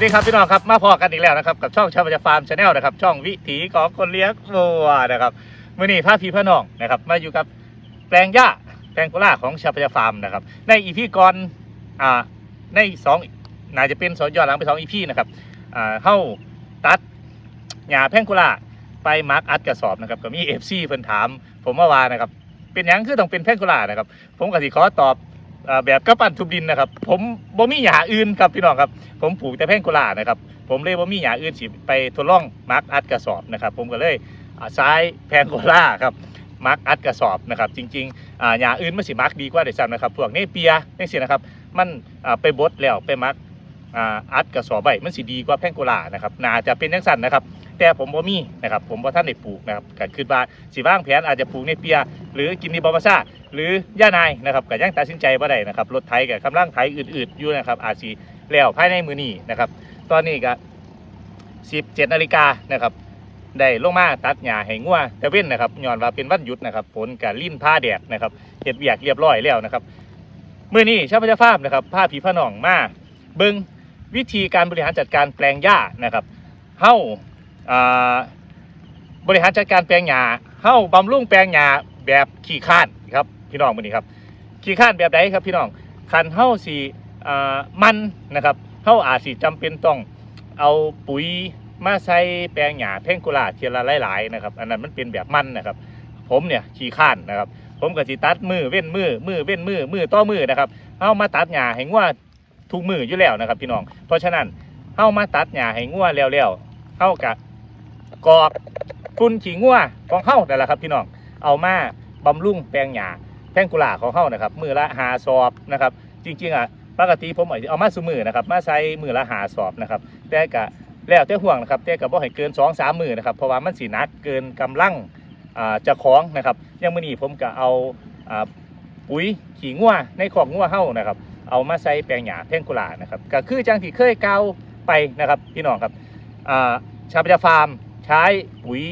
วัสดีครับพี่น้องครับมาพอกันอีกแล้วนะครับกับช่องชาวประจฟาร์มชาแนลนะครับช่องวิถีของคนเลี้ยงวัวนะครับมื่อนี้พาพี่พ่อน้องนะครับมาอยู่กับแปลงหญ้าแปลงกุล่าของชาวประจฟาร์มนะครับในอีพีก่อนอ่าในสองน่าจะเป็นสอนย้อนหลังไปสองอีพีนะครับอ่าเข้าตัดหญ้าแพงกุล่าไปมาร์กอัดกระสอบนะครับก็มีเอฟซีเพิ่นถาม ผมเมื่อวานนะครับเป็นยังคือต้องเป็นแพงกุล่านะครับผมก็สิขอตอบ แบบกระปั้นทุบดินนะครับ ผมบ่มีหยาอื่นครับพี่น้องครับ ผมปลูกแต่แพงโกลานะครับ ผมเลยบ่มีหยาอื่นสิไปทดลองมาร์กอัดกระสอบนะครับ ผมก็เลยซ้ายแพงโกลาครับมาร์กอัดกระสอบนะครับ จริงๆหยาอื่นมันสิมาร์กดีกว่าเดี๋ยวซ้ำนะครับพวกเนเปียนี่สินะครับ มันไปบดแล้วไปมาร์ก อัดกระสอบใบมันสิดีกว่าแพงโกลานะครับน่าจะเป็นจังสั่นนะครับ แต่ผมบ่มีนะครับผมบ่ท่านได้ปลูกนะครับก็คิดว่าสิวางแผนอาจจะปลูกเนเปีย หรือกินนิบอมาซาหรือย่านายนะครับก็ยังตัดสินใจบ่ได้นะครับรถไถกับกำลังไถอืดๆอยู่นะครับอาจสิแล้วภายในมือนี้นะครับ ตอนนี้ก็17นาฬิกานะครับได้ลงมาตัดหญ้าให้งัวแต่เว้นนะครับย้อนว่าเป็นวันหยุดนะครับฝนกับลิ้นผ้าแดดนะครับเฮ็ดเวียกเรียบร้อยแล้วนะครับมื้อนี้ชาวพระฟาร์มนะครับพาพี่พ่อน้องมาเบิง วิธีการบริหารจัดการแปลงหญ้านะครับเฮาอ่าบริหารจัดการแปลงหญ้าเฮาบำรุงแปลงหญ้าแบบขี้ข้านครับพี่น้องมื้อนี้ครับขี้ข้านแบบใดครับพี่น้องคันเฮาสิอ่ามันนะครับเขาอาจสิจำเป็นต้องเอาปุ๋ยมาใส่แปลงหญ้าแพงกุหลาเทียละหลายๆนะครับอันนั้นมันเป็นแบบมันนะครับ ผมเนี่ยขี้ข้านนะครับ ผมก็สิตัดมือเว้นมือมือเว้นมือมือต่อมือนะครับเอามาตัดหญ้าให้งัว ทุกมืออยู่แล้วนะครับพี่น้อง เพราะฉะนั้นเอามาตัดหญ้าให้งัวแล้วๆเฮากะกอกฝุ่นขี้งัวของเฮานั่นแหละครับพี่น้อง เอามาบำรุงแปลงหญ้าแพงกุหลาของเฮานะครับ มือละหาซอบนะครับ จริงๆอะปกติผมเอามาสุมือนะครับ มาใส่มือละหาสอบนะครับ แต่กะแล้วแต่ห่วงนะครับแต่กะบ่ให้เกิน2อสามมือนะครับเพราะว่ามันสีนักเกินกำลังอ่าจะคล้องนะครับยังมือนี้ผมก็เอาอ่าปุ๋ยขี้งัวในของงัวเฮานะครับ เอามาใส่แปลงหญ้าแพงกุลานะครับก็คือจังที่เคยเก่าไปนะครับพี่น้องครับชาวประจาฟาร์มใช้ปุ๋ย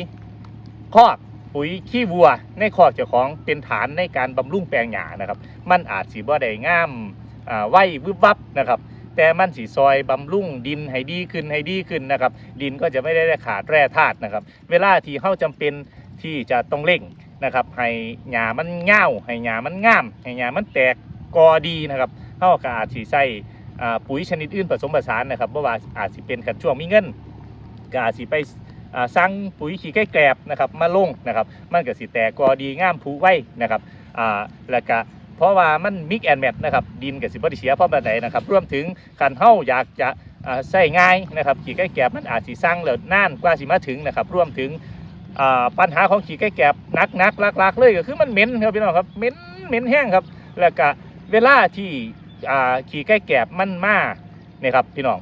คอกปุ๋ยขี้วัวในคอกเจ้าของเป็นฐานในการบำรุงแปลงหญ้านะครับ มันอาจสิบ่ได้งามอ่าไหววึบวับนะครับแต่มันสีซอยบำรุงดินให้ดีขึ้นให้ดีขึ้นนะครับ ดินก็จะไม่ได้ขาดแร่ธาตุนะครับ เวลาที่เข้าจำเป็นที่จะต้องเร่งนะครับ ให้หญ้ามันเง่าให้หญ้ามันงาม ให้หญ้ามันแตกกอดีนะครับ เขาก็อาจสีใส่ปุ๋ยชนิดอื่นผสมผสานนะครับเพราะว่าอาจสิเป็นกันช่วงมีเงินก็อาจสิไปอ่างปุ๋ยขี้ไก่แกรบนะครับมาลงนะครับ มันก็สิแตกกอดีงามผูไว้นะครับแล้วก็เพราะว่ามันมิกแอนแมทนะครับดินกับสิบริเสียเพราะแบบไหนนะครับรวมถึงขันเฮ้าอยากจะใส่ง่ายนะครับขี่ไก่แกบมันอาจสิสร้างแล้วนานกว่าสิมาถึงนะครับรวมถึงปัญหาของขี่ไก่แกบนักนักลักลักๆเลยก็คือมันเหม็นครับพี่น้องครับเหม็นเหม็นแห้งครับแล้วก็เวลาที่ อ่าขี่ไก่แกบมันมาเนี่ยครับพี่น้อง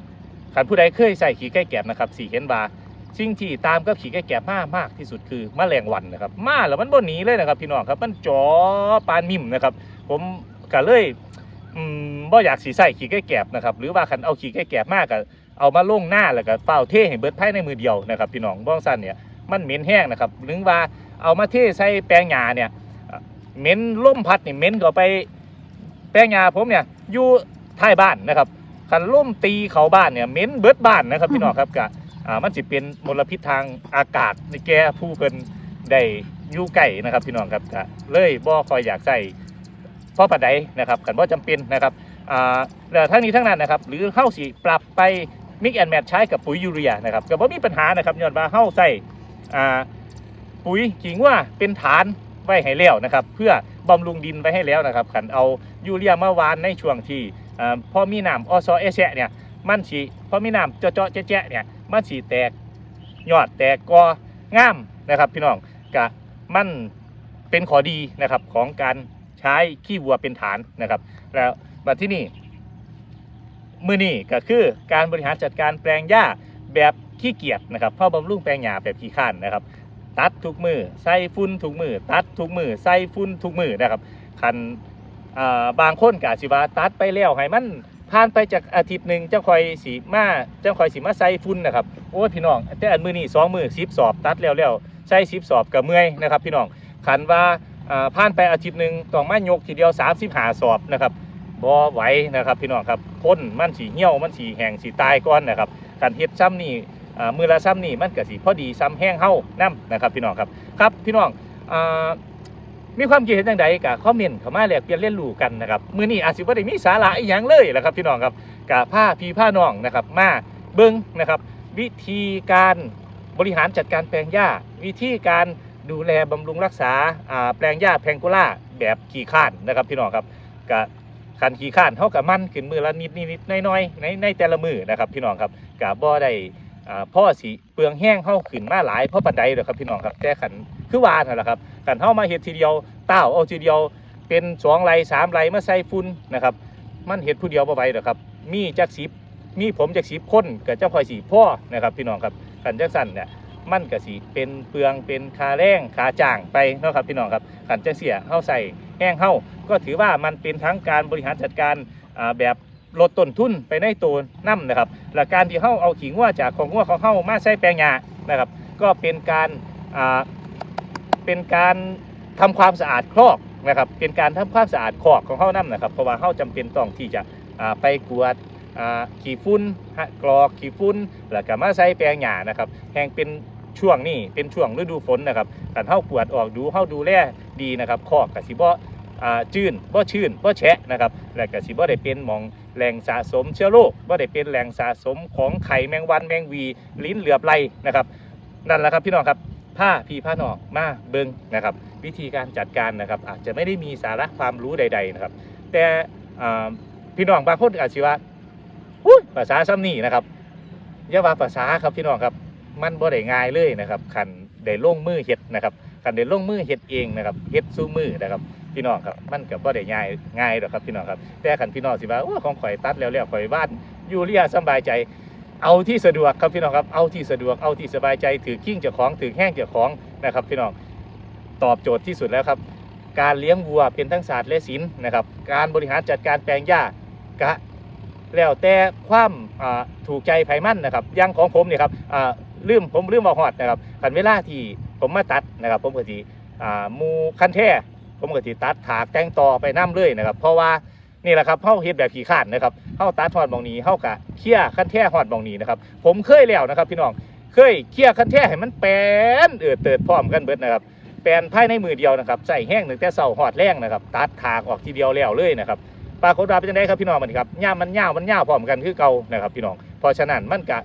ขันผู้ใดเคยใส่ขี่ไก่แกบนะครับสี่เห็นว่าสิ่งที่ตามกับขี่ไก่แกบมากมากที่สุดคือมแมลงวันนะครับ มาแล้วมันบ่หนีเลยนะครับ พี่น้องครับมันจ่อปานมิ่มนะครับ ผมก็เลยอืมบ่อยากสีใส่ขี้ไก่แกบนะครับ หรือว่าคันเอาขี้ไก่แกบมากก็เอามาลงหน้าแล้วก็เฝ้าเทให้เบิดภายในมือเดียวนะครับพี่น้องบ้องสั้นเนี่ยมันเหม็นแห้งนะครับหรือว่าเอามาเทใส่แปลงหญ้าเนี่ยเหม็นล่มพัดนี่เหม็นก็ไป แปลงหญ้าผมเนี่ยอยู่ท้ายบ้านนะครับคันลมตีเขาบ้านเนี่ยเหม็นเบิดบ้านนะครับพี่น้องครับกะอ่ามันสิเป็นมลพิษทางอากาศในแก่ผู้เพิ่นได้อยู่ใกล้นะครับพี่น้องครับกะเลยบ่ค่อยอยากใส่เพราะปัจจัยนะครับกันว่าจำเป็นนะครับอ่าแล้วทั้งนี้ทั้งนั้นนะครับ หรือเข้าสีปรับไปมิกแอนแมทใช้กับปุ๋ยยูเรียนะครับก็บ่มีปัญหานะครับย้อนว่าเข้าใส่อ่าปุ๋ยขิงว่าเป็นฐาน ไว้ให้แล้วนะครับ เพื่อบำรุงดินไว้ให้แล้วนะครับขันเอายูเรียมาวานในช่วงที่อ่าพอมีน้ำอซอเอเชะเนี่ยมันสีพอมีน้ำเจาะเจาะแจ๊ะเนี่ยมันสีแตกยอดแตกกองามนะครับพี่น้องกะมันเป็นขอดีนะครับของการใช้ขี้วัวเป็นฐานนะครับ แล้วมาที่นี่มือนี่ก็คือการบริหารจัดการแปลงหญ้าแบบขี้เกียจนะครับเพ่อบำรุงแปลงหญ้าแบบขี้ข้านนะครับ ตัดทุกมือใส่ฟุ้นทุกมือตัดทุกมือใส่ฟุ้นทุกมือนะครับคันอ่าบางคนกาสิว่าตัดไปแล้วให้มันผ่านไปจากอาทิตย์หนึ่งเจ้าคอยสีมาเจ้าคอยสีมาใส่ฟุ้นนะครับโอ้พี่น้องแต่อันมือนี่สองมือสิบสอบตัดแล้วแล้วใส่สิบสอบกับเมื่อยนะครับ พี่น้องคันว่าอ่าผ่านไปอาทิตย์หนึ่งต้องมายกทีเดียว3 5สอบนะครับบ่ไหวนะครับพี่น้องครับพ้นมันสีเหี่ยวมันสีแห้งสีตายก่อนนะครับการเฮ็ดซ้ำนี่ มือละซ้ำนี่มันก็สิพอดีซ้ำแห้งเฮานํนะครับพี่น้องครับครับพี่น้องอมีความคิดเห็นจังใดก็คอมเมนต์เข้ามาแลกเปลี่ยนเรียนรู้กันนะครับมือนี้อาจสิบ่ได้มีสาระอีหยังเลยแหละครับพี่น้องครับกับผ้าพีผ้าน้องนะครับมาเบิ่งนะครับวิธีการบริหารจัดการแปลงหญ้า วิธีการดูแลบำรุงรักษาแปลงหญ้าแพงโกล่าแบบขี้ข้านนะครับพี่น้องครับกับคันขี้ข้านเท่ากับมันขึ้นมือละนิดนิดน้อยๆในในแต่ละมือนะครับพี่น้องครับกับบ่อได้ พ่อสีเปลืองแห้งเข้าขึ้นมาหลายเพราะปันใดเด้อครับพี่น้องครับแต่ขันคือวานั่นแหละครับขันเข้ามาเห็ดทีเดียวเต้าเอาทีเดียวเป็นสองไรสามไรมาใส่ฝุ่นนะครับ มันเห็ดผู้เดียวบ่ไหวหรอครับ มีจักสิบมีผมจักสิบคนกับเจ้าคอยสีพ่อนะครับ พี่น้องครับขันจักสันเนี่ยมันก็สิเป็นเปลืองเป็นคาแรงคาจ้างไปนะครับพี่น้องครับขันจักเสียเข้าใส่แห้งเข้าก็ถือว่ามันเป็นทั้งการบริหารจัดการแบบ ลดต้นทุนไปในตัวน้ำนะครับและการที่เข้าเอาขิงว่าจากของงัวของเข้ามาใส่แปลงหญ้านะครับ ก็เป็นการอ่าเป็นการทำความสะอาดครอกนะครับเป็นการทำความสะอาดคอกของเข้าน้ำนะครับ เพราะว่าเข้าจำเป็นต้องที่จะอ่าไปกวดอ่าขี้ฝุ่นฮะกรอกขี้ฝุ่นแล้วก็มาใส่แปลงหญ้านะครับแห่งเป็นช่วงนี้เป็นช่วงฤดูฝนนะครับการเข้ากวดออกดูเข้าดูแลดีนะครับคอกกับสิบ่อ่าจื้นบ่ชื้นบ่แฉะนะครับและก็สิบ่ได้เป็นมอง แหล่งสะสมเชื้อโรคบ่าได้เป็นแหล่งสะสมของไข่แมงวันแมงวีลิ้นเหลือบไหลนะครับนั่นแหละครับพี่น้องครับผ้าพีผ้าหนอกมาเบิงนะครับ วิธีการจัดการนะครับ อาจจะไม่ได้มีสาระความรู้ใด ๆนะครับ แต่พี่น้องบางคนอาจจะว่าภาษาซ้ำนี่นะครับอย่าว่าภาษาครับพี่น้องครับ มันบ่ได้ง่ายเลยนะครับขันได้ลงมือเฮ็ดนะครับขันได้ลงมือเฮ็ดเองนะครับเฮ็ดสู้มือนะครับ พี่น้องครับมันก็บ่ได้ง่ายง่ายหรอกครับพี่น้องครับแต่ขันพี่น้องสิว่าโอ้ของข่อยตัดแล้วแล้วข่อยบ้านอยู่เรียสบายใจ เอาที่สะดวกครับพี่น้องครับเอาที่สะดวกเอาที่สบายใจถือกิ้งเจ้าของถือแห้งเจ้าของนะครับ พี่น้องตอบโจทย์ที่สุดแล้วครับ การเลี้ยงวัวเป็นทั้งศาสตร์และศิลป์นะครับ การบริหารจัดการแปลงหญ้ากะแล้วแต่ความถูกใจไผมั่นนะครับย่างของผมเนี่ยครับลืมผมลืมเอาหอดนะครับขันเวลาที่ผมมาตัดนะครับ ผมก็สิมูคันแท้ ผมก็สิตัดถากแต่งต่อไปน้ำเลยนะครับ เพราะว่านี่แหละครับเฮาเฮ็ดแบบขี้ข้านนะครับเฮาตัดทอดบองนี้เฮากะเคี่ยคันแท้ฮอดบองนี้นะครับ ผมเคยแล้วนะครับ พี่น้องเคยเคี่ยคันแท้ให้มันแปลนเออเติดพร้อมกันเบิดนะครับแปลนภายในมือเดียวนะครับใส่แห้งหนึ่งแต่เสาหอดแรงนะครับ ตัดถากออกทีเดียวแล้วเลยนะครับปรากฏว่าเป็นยังไงครับพี่น้องมันครับย่ามันย่ามันย่าพร้อมกันคือเก่านะครับ พี่น้องเพราะฉะนั้นมันกะ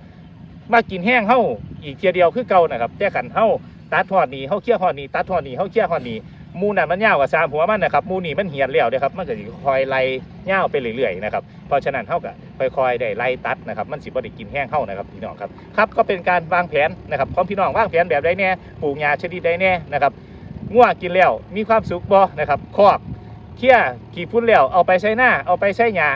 มากินแห้งเฮ้าอีกเทียเดียวคือเก่านะครับแต่ขันเฮ้าตัดทอดนี้เฮ้าเคี่ยทอดนี้ตัดทอดนี้เฮ้าเคี่ยทอดนี้ มูนั่นมันย่าวกว่าสามหัวมันนะครับมูนี่มันเหียนแล้วนะครับมันก็จะคอยไล่ยาวไปเรื่อยๆนะครับเพราะฉะนั้นเฮ้าก็ค่อยๆได้ไล่ตัดนะครับมันสิบ่ได้กินแห้งเฮ้านะครับพี่น้องครับครับก็เป็นการวางแผนนะครับของพี่น้องวางแผนแบบใดแน่ปลูกหญ้าชนิดใดแน่นะครับงัวกินแล้วมีความสุขบ่นะครับคอกเคี่ยขี่ฟุ้นแล้วเอาไปใช้หน้าเอาไปใช้หญ้า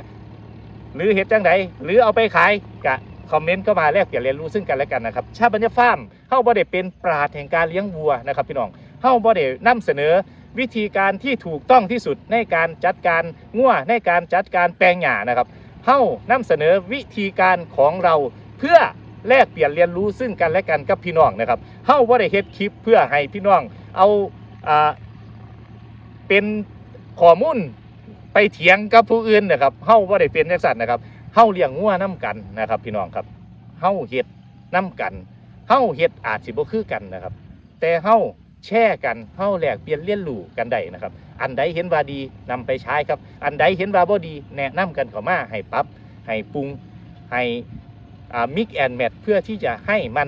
หรือเห็ดจังใดหรือเอาไปขายกะคอมเมนต์ก็มาแลกเปลี่ยนเรียนรู้ซึ่งกันและกันนะครับชาบัญญาฟาร์มเฮาบ่ได้เป็นปราดแห่งการเลี้ยงวัวนะครับพี่น้อง เฮาบ่ได้นำเสนอวิธีการที่ถูกต้องที่สุดในการจัดการงัวในการจัดการแปลงหญ้านะครับเฮานำเสนอวิธีการของเราเพื่อแลกเปลี่ยนเรียนรู้ซึ่งกันและกันกับพี่น้องนะครับเฮาบ่ได้เฮ็ดคลิปเพื่อให้พี่น้องเอาอ่าเป็นข้อมูลไปเถียงกับผู้อื่นนะครับเฮาว่าได้เป็นจังซั่นนะครับเฮาเลี้ยงงัวน้กันนะครับ พี่น้องครับเฮาเฮ็ดน้กันเฮาเฮ็ดอาจสิบ่คือกันนะครับ แต่เฮา แชร์กันเฮาแหลกเปลี่ยนเรียนรู้กันได้นะครับ อันใดเห็นว่าดีนำไปใช้ครับ อันใดเห็นว่าบ่ดีแนะนำกันเข้ามาให้ปรับให้ปรุงให้มิกแอนแมทเพื่อที่จะให้มัน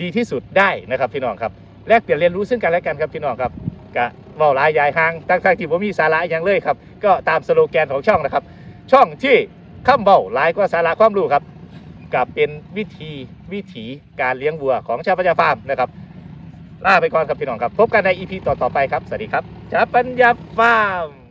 ดีที่สุดได้นะครับพี่น้องครับแลกเปลี่ยนเรียนรู้ซึ่งกันและกันครับพี่น้องครับกะว้าลายยายหางทั้งๆที่ผมมีสาระอย่างเลยครับ ก็ตามสโลแกนของช่องนะครับ ช่องที่คำเว้าลายกว่าสาระความรู้ครับกับเป็นวิธีวิถีการเลี้ยงวัวของชาวปัญญาฟาร์มนะครับ ลาไปก่อนครับพี่น้องครับ พบกันในอีพีต่อๆไปครับ สวัสดีครับชาวปัญญาฟาร์ม